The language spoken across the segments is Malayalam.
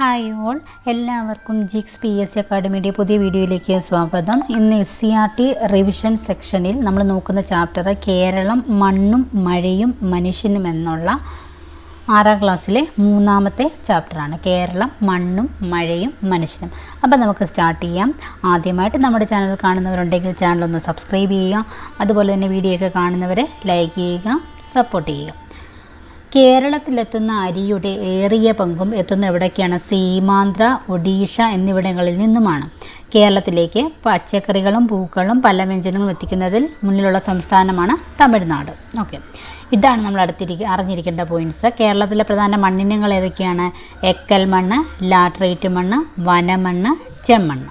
ഹായ് ഓൾ എല്ലാവർക്കും ജിക്സ് പി എസ് സി അക്കാഡമിയുടെ പുതിയ വീഡിയോയിലേക്ക് സ്വാഗതം. ഇന്ന് S C R T revision സെക്ഷനിൽ നമ്മൾ നോക്കുന്ന ചാപ്റ്റർ കേരളം മണ്ണും മഴയും മനുഷ്യനും എന്നുള്ള ആറാം ക്ലാസ്സിലെ മൂന്നാമത്തെ ചാപ്റ്ററാണ് കേരളം മണ്ണും മഴയും മനുഷ്യനും. അപ്പോൾ നമുക്ക് സ്റ്റാർട്ട് ചെയ്യാം. ആദ്യമായിട്ട് നമ്മുടെ ചാനൽ കാണുന്നവരുണ്ടെങ്കിൽ ചാനൽ ഒന്ന് സബ്സ്ക്രൈബ് ചെയ്യുക. അതുപോലെ തന്നെ വീഡിയോ ഒക്കെ കാണുന്നവരെ ലൈക്ക് ചെയ്യുക സപ്പോർട്ട് ചെയ്യുക. കേരളത്തിലെത്തുന്ന അരിയുടെ ഏറിയ പങ്കും എത്തുന്ന എവിടേക്കാണ് സീമാന്ധ്ര ഒഡീഷ എന്നിവിടങ്ങളിൽ നിന്നുമാണ്. കേരളത്തിലേക്ക് പച്ചക്കറികളും പൂക്കളും പലവ്യഞ്ജനങ്ങളും എത്തിക്കുന്നതിൽ മുന്നിലുള്ള സംസ്ഥാനമാണ് തമിഴ്നാട്. ഓക്കെ. ഇതാണ് നമ്മൾ അടുത്തിരിക്ക അറിഞ്ഞിരിക്കേണ്ട പോയിന്റ്സ് കേരളത്തിലെ പ്രധാന മണ്ണിനങ്ങൾ ഏതൊക്കെയാണ്? എക്കൽ മണ്ണ് ലാട്രേറ്റ് മണ്ണ് വനമണ്ണ് ചെമ്മണ്ണ്.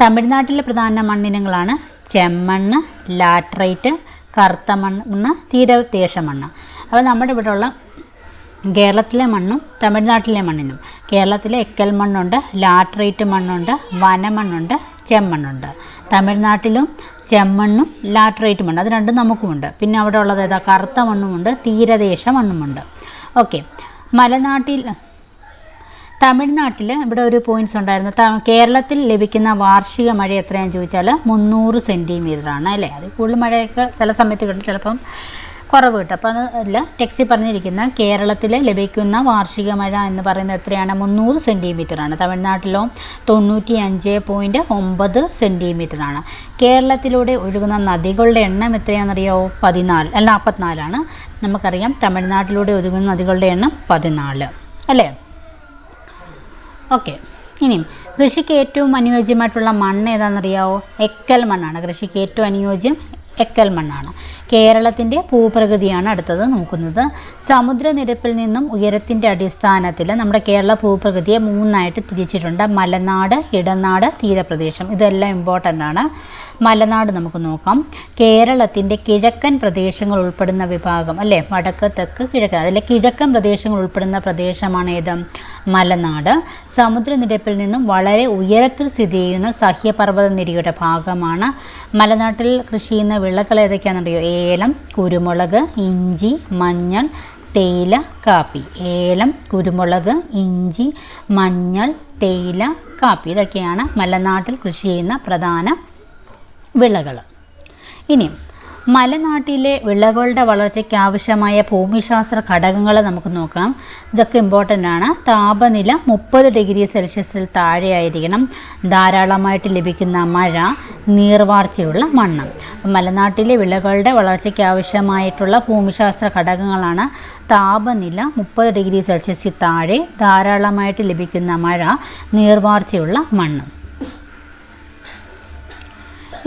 തമിഴ്നാട്ടിലെ പ്രധാന മണ്ണിനങ്ങളാണ് ചെമ്മണ്ണ് ലാട്രൈറ്റ് കറുത്ത മണ്ണ് തീരദേശ മണ്ണ്. അപ്പോൾ നമ്മുടെ ഇവിടെയുള്ള കേരളത്തിലെ മണ്ണും തമിഴ്നാട്ടിലെ മണ്ണിനും. കേരളത്തിലെ എക്കൽ മണ്ണുണ്ട് ലാട്രൈറ്റ് മണ്ണുണ്ട് വനമണ്ണുണ്ട് ചെമ്മണ്ണുണ്ട്. തമിഴ്നാട്ടിലും ചെമ്മണ്ണും ലാട്രൈറ്റ് മണ്ണും. അത് രണ്ടും നമുക്കുമുണ്ട്. പിന്നെ അവിടെ ഉള്ളത് ഏതാ? കറുത്ത മണ്ണുമുണ്ട് തീരദേശ മണ്ണുമുണ്ട്. ഓക്കെ. മലനാട്ടിൽ തമിഴ്നാട്ടിൽ ഇവിടെ ഒരു പോയിന്റ്സ് ഉണ്ടായിരുന്നു. കേരളത്തിൽ ലഭിക്കുന്ന വാർഷിക മഴ എത്രയാണെന്ന് ചോദിച്ചാൽ മുന്നൂറ് സെന്റിമീറ്റർ ആണ് അല്ലേ? അത് കൂടുതൽ മഴയൊക്കെ ചില സമയത്ത് കിട്ടും. ചിലപ്പം കുറവ് കിട്ടും അപ്പോൾ അല്ല ടെക്സ്റ്റിൽ പറഞ്ഞിരിക്കുന്ന കേരളത്തിൽ ലഭിക്കുന്ന വാർഷിക മഴ എന്ന് പറയുന്നത് എത്രയാണ്? മുന്നൂറ് സെന്റിമീറ്റർ ആണ് തമിഴ്നാട്ടിലോ തൊണ്ണൂറ്റി അഞ്ച് പോയിന്റ് ഒമ്പത് സെന്റിമീറ്റർ ആണ് കേരളത്തിലൂടെ ഒഴുകുന്ന നദികളുടെ എണ്ണം എത്രയാണെന്നറിയോ? പതിനാല് അല്ല നാൽപ്പത്തിനാലാണ് നമുക്കറിയാം തമിഴ്നാട്ടിലൂടെ ഒഴുകുന്ന നദികളുടെ എണ്ണം പതിനാല് അല്ലേ? ഓക്കെ. ഇനിയും കൃഷിക്ക് ഏറ്റവും അനുയോജ്യമായിട്ടുള്ള മണ്ണ് ഏതാണെന്നറിയാവോ? എക്കൽ മണ്ണാണ്. കൃഷിക്ക് ഏറ്റവും അനുയോജ്യം എക്കൽ മണ്ണാണ്. കേരളത്തിന്റെ ഭൂപ്രകൃതിയാണ് അടുത്തത് നോക്കുന്നത്. സമുദ്രനിരപ്പിൽ നിന്നും ഉയരത്തിന്റെ അടിസ്ഥാനത്തിൽ നമ്മുടെ കേരള ഭൂപ്രകൃതിയെ മൂന്നായിട്ട് തിരിച്ചിട്ടുണ്ട്. മലനാട് ഇടനാട് തീരപ്രദേശം. ഇതെല്ലാം ഇമ്പോർട്ടന്റ് ആണ്. മലനാട് നമുക്ക് നോക്കാം. കേരളത്തിന്റെ കിഴക്കൻ പ്രദേശങ്ങൾ ഉൾപ്പെടുന്ന വിഭാഗം അല്ലേ? വടക്ക് തെക്ക് കിഴക്ക്. അതിലെ കിഴക്കൻ പ്രദേശങ്ങൾ ഉൾപ്പെടുന്ന പ്രദേശമാണ് ഏത്? മലനാട്. സമുദ്രനിരപ്പിൽ നിന്നും വളരെ ഉയരത്തിൽ സ്ഥിതി ചെയ്യുന്ന സഹ്യപർവത നിരയുടെ ഭാഗമാണ് മലനാട്ടിൽ കൃഷി ചെയ്യുന്ന വിളകൾ ഏതൊക്കെയാണെന്നറിയോ? ഏലം കുരുമുളക് ഇഞ്ചി മഞ്ഞൾ തേയില കാപ്പി. ഏലം കുരുമുളക് ഇഞ്ചി മഞ്ഞൾ തേയില കാപ്പി ഇതൊക്കെയാണ് മലനാട്ടിൽ കൃഷി ചെയ്യുന്ന പ്രധാന വിളകൾ ഇനി മലനാട്ടിലെ വിളകളുടെ വളർച്ചയ്ക്ക് ആവശ്യമായ ഭൂമിശാസ്ത്ര ഘടകങ്ങൾ നമുക്ക് നോക്കാം. ഇതൊക്കെ ഇമ്പോർട്ടന്റ് ആണ്. താപനില മുപ്പത് ഡിഗ്രി സെൽഷ്യസിൽ താഴെയായിരിക്കണം. ധാരാളമായിട്ട് ലഭിക്കുന്ന മഴ നീർവാർച്ചയുള്ള മണ്ണ്. മലനാട്ടിലെ വിളകളുടെ വളർച്ചയ്ക്ക് ആവശ്യമായിട്ടുള്ള ഭൂമിശാസ്ത്ര ഘടകങ്ങളാണ് താപനില മുപ്പത് ഡിഗ്രി സെൽഷ്യസിൽ താഴെ ധാരാളമായിട്ട് ലഭിക്കുന്ന മഴ നീർവാർച്ചയുള്ള മണ്ണ്.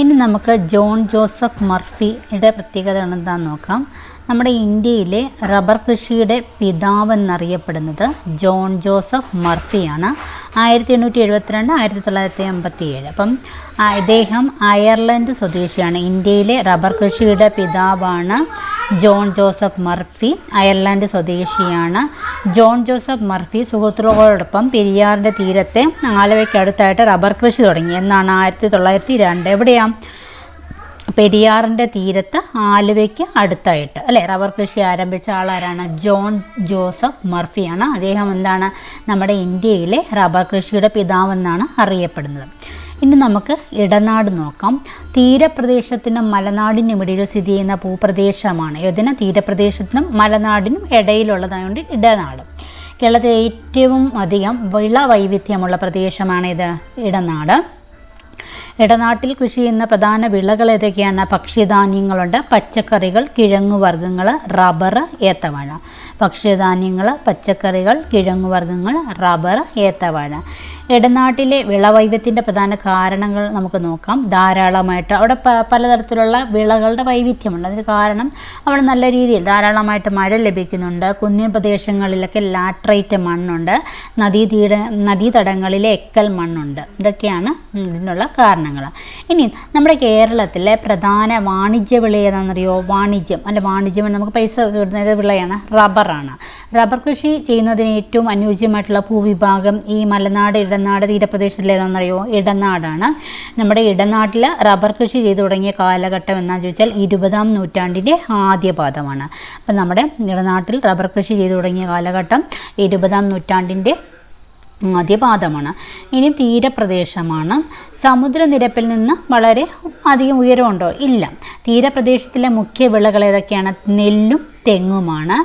ഇനി നമുക്ക് ജോൺ ജോസഫ് മർഫിയുടെ പ്രത്യേകത എന്താണെന്ന് നോക്കാം. നമ്മുടെ ഇന്ത്യയിലെ റബ്ബർ കൃഷിയുടെ പിതാവ് എന്നറിയപ്പെടുന്നത് ജോൺ ജോസഫ് മർഫിയാണ്. ആയിരത്തി എണ്ണൂറ്റി എഴുപത്തിരണ്ട് ആയിരത്തി തൊള്ളായിരത്തി അമ്പത്തി ഏഴ് അപ്പം ഇദ്ദേഹം അയർലൻഡ് സ്വദേശിയാണ്. ഇന്ത്യയിലെ റബ്ബർ കൃഷിയുടെ പിതാവാണ് ജോൺ ജോസഫ് മർഫി അയർലൻഡ് സ്വദേശിയാണ്. ജോൺ ജോസഫ് മർഫി സുഹൃത്തുക്കളോടൊപ്പം പെരിയാറിന്റെ തീരത്തെ ആലവയ്ക്കടുത്തായിട്ട് റബ്ബർ കൃഷി തുടങ്ങി. എന്നാണ് ആയിരത്തി തൊള്ളായിരത്തി രണ്ട് എവിടെയാണ് പെരിയാറിന്റെ തീരത്ത് ആലുവയ്ക്ക് അടുത്തായിട്ട്. അല്ലേ? റബ്ബർ കൃഷി ആരംഭിച്ച ആളാരാണ്? ജോൺ ജോസഫ് മർഫിയാണ്. അദ്ദേഹം എന്താണ്? നമ്മുടെ ഇന്ത്യയിലെ റബ്ബർ കൃഷിയുടെ പിതാവെന്നാണ് അറിയപ്പെടുന്നത്. ഇനി നമുക്ക് ഇടനാട് നോക്കാം. തീരപ്രദേശത്തിനും മലനാടിനും ഇടയിൽ സ്ഥിതി ചെയ്യുന്ന ഭൂപ്രദേശമാണ്. ഇതിന് തീരപ്രദേശത്തിനും മലനാടിനും ഇടയിലുള്ളതായതുകൊണ്ട് ഇടനാട്. കേരളത്തിലെ ഏറ്റവും അധികം വിള വൈവിധ്യമുള്ള പ്രദേശമാണ് ഇത് ഇടനാട്. ഇടനാട്ടിൽ കൃഷി ചെയ്യുന്ന പ്രധാന വിളകൾ ഏതൊക്കെയാണ്? ഭക്ഷ്യധാന്യങ്ങളുണ്ട്. പച്ചക്കറികൾ കിഴങ്ങുവർഗങ്ങൾ റബ്ബർ ഏത്തവാഴ. ഭക്ഷ്യധാന്യങ്ങൾ പച്ചക്കറികൾ കിഴങ്ങുവർഗങ്ങൾ റബ്ബർ ഏത്തവാഴ. ഇടനാട്ടിലെ വിളവൈവിധ്യത്തിന്റെ പ്രധാന കാരണങ്ങൾ നമുക്ക് നോക്കാം. ധാരാളമായിട്ട് അവിടെ പലതരത്തിലുള്ള വിളകളുടെ വൈവിധ്യമുണ്ട്. അതിന് കാരണം അവിടെ നല്ല രീതിയിൽ ധാരാളമായിട്ട് മഴ ലഭിക്കുന്നുണ്ട്. കുന്നിൻ പ്രദേശങ്ങളിലൊക്കെ ലാട്രൈറ്റ് മണ്ണുണ്ട്. നദീതീട നദീതടങ്ങളിലെ എക്കൽ മണ്ണുണ്ട്. ഇതൊക്കെയാണ് ഇതിനുള്ള കാരണങ്ങൾ. ഇനി നമ്മുടെ കേരളത്തിലെ പ്രധാന വാണിജ്യ വിള ഏതാണെന്നറിയോ? വാണിജ്യം. അല്ല വാണിജ്യം നമുക്ക് പൈസ കിട്ടുന്നത് വിളയാണ്? റബ്ബറാണ്. റബ്ബർ കൃഷി ചെയ്യുന്നതിന് ഏറ്റവും അനുയോജ്യമായിട്ടുള്ള ഭൂവിഭാഗം ഈ മലനാട് ഇടനാട് തീരപ്രദേശത്തിലേതാണെന്നറിയോ? ഇടനാടാണ്. നമ്മുടെ ഇടനാട്ടിൽ റബ്ബർ കൃഷി ചെയ്തു തുടങ്ങിയ കാലഘട്ടം എന്നാന്ന് ചോദിച്ചാൽ ഇരുപതാം നൂറ്റാണ്ടിന്റെ ആദ്യ പാദമാണ്. അപ്പം നമ്മുടെ ഇടനാട്ടിൽ റബ്ബർ കൃഷി ചെയ്തു തുടങ്ങിയ കാലഘട്ടം ഇരുപതാം നൂറ്റാണ്ടിന്റെ ആദ്യപാദമാണ് ഇനി തീരപ്രദേശമാണ്. സമുദ്രനിരപ്പിൽ നിന്ന് വളരെ അധികം ഉയരമുണ്ടോ? ഇല്ല. തീരപ്രദേശത്തിലെ മുഖ്യ വിളകൾ ഏതൊക്കെയാണ്? നെല്ലും തെങ്ങുമാണ്.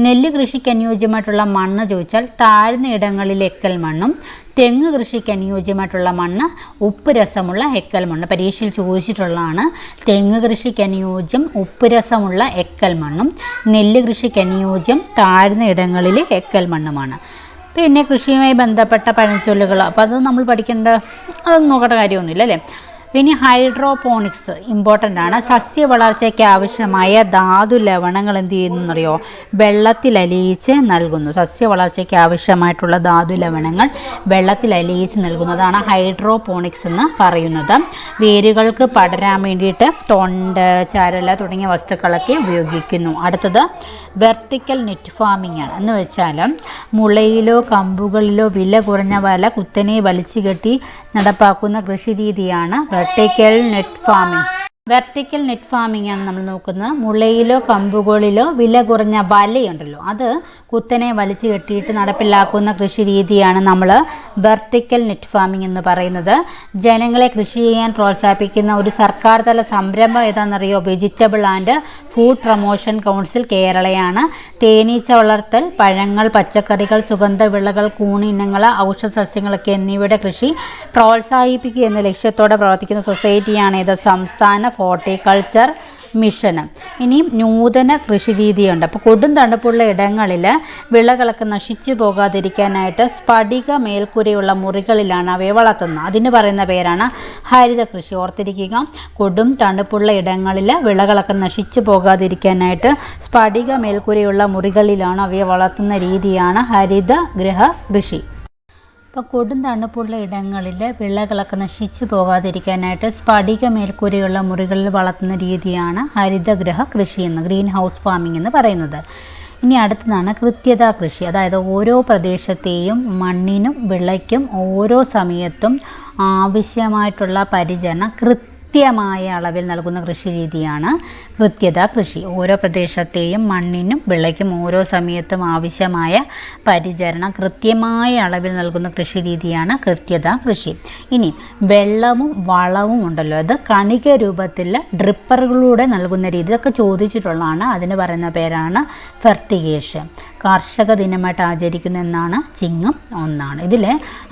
നെല്ല് കൃഷിക്ക് അനുയോജ്യമായിട്ടുള്ള മണ്ണ് ചോദിച്ചാൽ താഴ്ന്ന ഇടങ്ങളിൽ എക്കൽ മണ്ണും തെങ്ങ് കൃഷിക്ക് അനുയോജ്യമായിട്ടുള്ള മണ്ണ് ഉപ്പ് രസമുള്ള എക്കൽ മണ്ണ്. പരീക്ഷയിൽ ചോദിച്ചിട്ടുള്ളതാണ്. തെങ്ങ് കൃഷിക്ക് അനുയോജ്യം ഉപ്പ് രസമുള്ള എക്കൽ മണ്ണും നെല്ല് കൃഷിക്ക് അനുയോജ്യം താഴ്ന്ന ഇടങ്ങളിലെ എക്കൽ മണ്ണുമാണ്. പിന്നെ കൃഷിയുമായി ബന്ധപ്പെട്ട പഴഞ്ചൊല്ലുകൾ. അപ്പോൾ അത് നമ്മൾ പഠിക്കേണ്ട അതൊന്നും നോക്കേണ്ട കാര്യമൊന്നുമില്ല അല്ലേ? പിന്നെ ഹൈഡ്രോപോണിക്സ് ഇമ്പോർട്ടന്റ് ആണ്. സസ്യ വളർച്ചയ്ക്ക് ആവശ്യമായ ധാതു ലവണങ്ങൾ എന്ത് ചെയ്യുന്നറിയോ? വെള്ളത്തിൽ അലിയിച്ച് നൽകുന്നു. സസ്യ വളർച്ചയ്ക്ക് ആവശ്യമായിട്ടുള്ള ധാതു ലവണങ്ങൾ വെള്ളത്തിൽ അലിയിച്ച് നൽകുന്നതാണ് ഹൈഡ്രോപോണിക്സ് എന്ന് പറയുന്നത്. വേരുകൾക്ക് പടരാൻ വേണ്ടിയിട്ട് തൊണ്ട് ചരല തുടങ്ങിയ വസ്തുക്കളൊക്കെ ഉപയോഗിക്കുന്നു. അടുത്തത് വെർട്ടിക്കൽ നെറ്റ് ഫാമിംഗ് ആണ്. എന്ന് വെച്ചാൽ മുളയിലോ കമ്പുകളിലോ വില കുറഞ്ഞ വല കുത്തനെ വലിച്ചു കെട്ടി നടപ്പാക്കുന്ന കൃഷി രീതിയാണ് net farming vertical net farming ആണ് നമ്മൾ നോക്കുന്നത്. മുളയിലോ കമ്പുകളിലോ വില കുറഞ്ഞ വലയുണ്ടല്ലോ. അത് കുത്തനെ വലിച്ചു കെട്ടിയിട്ട് നടപ്പിലാക്കുന്ന കൃഷി രീതിയാണ് നമ്മൾ വെർട്ടിക്കൽ നെറ്റ് ഫാമിംഗ് എന്ന് പറയുന്നത്. ജനങ്ങളെ കൃഷി ചെയ്യാൻ പ്രോത്സാഹിപ്പിക്കുന്ന ഒരു സർക്കാർ തല സംരംഭം ഏതാണെന്നറിയോ? Vegetable and food promotion council കേരളയാണ്. തേനീച്ച വളർത്തൽ പഴങ്ങൾ പച്ചക്കറികൾ സുഗന്ധവിളകൾ കൂണിനങ്ങൾ ഔഷധ സസ്യങ്ങളൊക്കെ എന്നിവയുടെ കൃഷി പ്രോത്സാഹിപ്പിക്കുക എന്ന ലക്ഷ്യത്തോടെ പ്രവർത്തിക്കുന്ന സൊസൈറ്റിയാണ് ഇത്. സംസ്ഥാന ഹോർട്ടിക്കൾച്ചർ മിഷന് ഇനിയും നൂതന കൃഷി രീതിയുണ്ട് അപ്പോൾ കൊടും തണുപ്പുള്ള ഇടങ്ങളിൽ വിളകളൊക്കെ നശിച്ചു പോകാതിരിക്കാനായിട്ട് സ്ഫടിക മേൽക്കൂരയുള്ള മുറികളിലാണ് അവയെ വളർത്തുന്നത്. അതിന് പറയുന്ന പേരാണ് ഹരിത കൃഷി. ഓർത്തിരിക്കുക കൊടും തണുപ്പുള്ള ഇടങ്ങളിൽ വിളകളൊക്കെ നശിച്ചു പോകാതിരിക്കാനായിട്ട് സ്ഫടിക മേൽക്കൂരയുള്ള മുറികളിലാണ് അവയെ വളർത്തുന്ന രീതിയാണ് ഹരിത ഗൃഹ കൃഷി. ഇപ്പോൾ കൊടും തണുപ്പുള്ള ഇടങ്ങളിൽ വിളകളൊക്കെ നശിച്ചു പോകാതിരിക്കാനായിട്ട് സ്ഫടിക മേൽക്കൂരയുള്ള മുറികളിൽ വളർത്തുന്ന രീതിയാണ് ഹരിതഗ്രഹ കൃഷി എന്ന് ഗ്രീൻ ഹൗസ് ഫാമിംഗ് എന്ന് പറയുന്നത്. ഇനി അടുത്തതാണ് കൃത്യത കൃഷി. അതായത് ഓരോ പ്രദേശത്തെയും മണ്ണിനും വിളയ്ക്കും ഓരോ സമയത്തും ആവശ്യമായിട്ടുള്ള പരിചരണം കൃത്യ കൃത്യമായ അളവിൽ നൽകുന്ന കൃഷി രീതിയാണ് കൃത്യത കൃഷി. ഓരോ പ്രദേശത്തെയും മണ്ണിനും വിളയ്ക്കും ഓരോ സമയത്തും ആവശ്യമായ പരിചരണം കൃത്യമായ അളവിൽ നൽകുന്ന കൃഷി രീതിയാണ് കൃത്യത കൃഷി. ഇനി വെള്ളവും വളവും ഉണ്ടല്ലോ. അത് കണിക രൂപത്തിൽ ഡ്രിപ്പറുകളിലൂടെ നൽകുന്ന രീതി ഇതൊക്കെ ചോദിച്ചിട്ടുള്ളതാണ്. അതിന് പറയുന്ന പേരാണ് ഫെർട്ടിഗേഷൻ. കാർഷിക ദിനമായിട്ട് ആചരിക്കുന്ന എന്നാണ് ചിങ്ങം ഒന്നാണ്. ഇതിൽ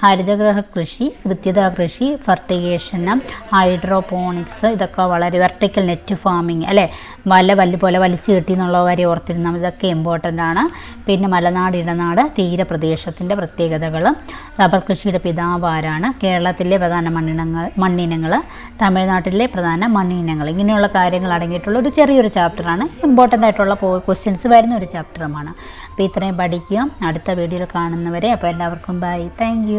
ഹരിതഗ്രഹ കൃഷി കൃത്യത കൃഷി ഫെർട്ടിഗേഷനും ഹൈഡ്രോപോണിക്സ് ഇതൊക്കെ വളരെ വെർട്ടിക്കൽ നെറ്റ് ഫാമിങ് അല്ലേ? വല വല്ല പോലെ വലിച്ചു കെട്ടി എന്നുള്ള കാര്യം ഓർത്തിരുന്നാൽ ഇതൊക്കെ ഇമ്പോർട്ടന്റ് ആണ്. പിന്നെ മലനാട് ഇടനാട് തീരപ്രദേശത്തിന്റെ പ്രത്യേകതകൾ റബ്ബർ കൃഷിയുടെ പിതാവ് ആരാണ്? കേരളത്തിലെ പ്രധാന മണ്ണിനങ്ങൾ മണ്ണിനങ്ങൾ തമിഴ്നാട്ടിലെ പ്രധാന മണ്ണിനങ്ങൾ. ഇങ്ങനെയുള്ള കാര്യങ്ങൾ അടങ്ങിയിട്ടുള്ള ഒരു ചെറിയൊരു ചാപ്റ്ററാണ് ഇമ്പോർട്ടന്റ് ആയിട്ടുള്ള ക്വസ്റ്റ്യൻസ് വരുന്ന ഒരു ചാപ്റ്ററുമാണ് ഇത്രയും പഠിക്കുക. അടുത്ത വീഡിയോയിൽ കാണുന്നവരെ അപ്പോൾ എല്ലാവർക്കും ബൈ താങ്ക്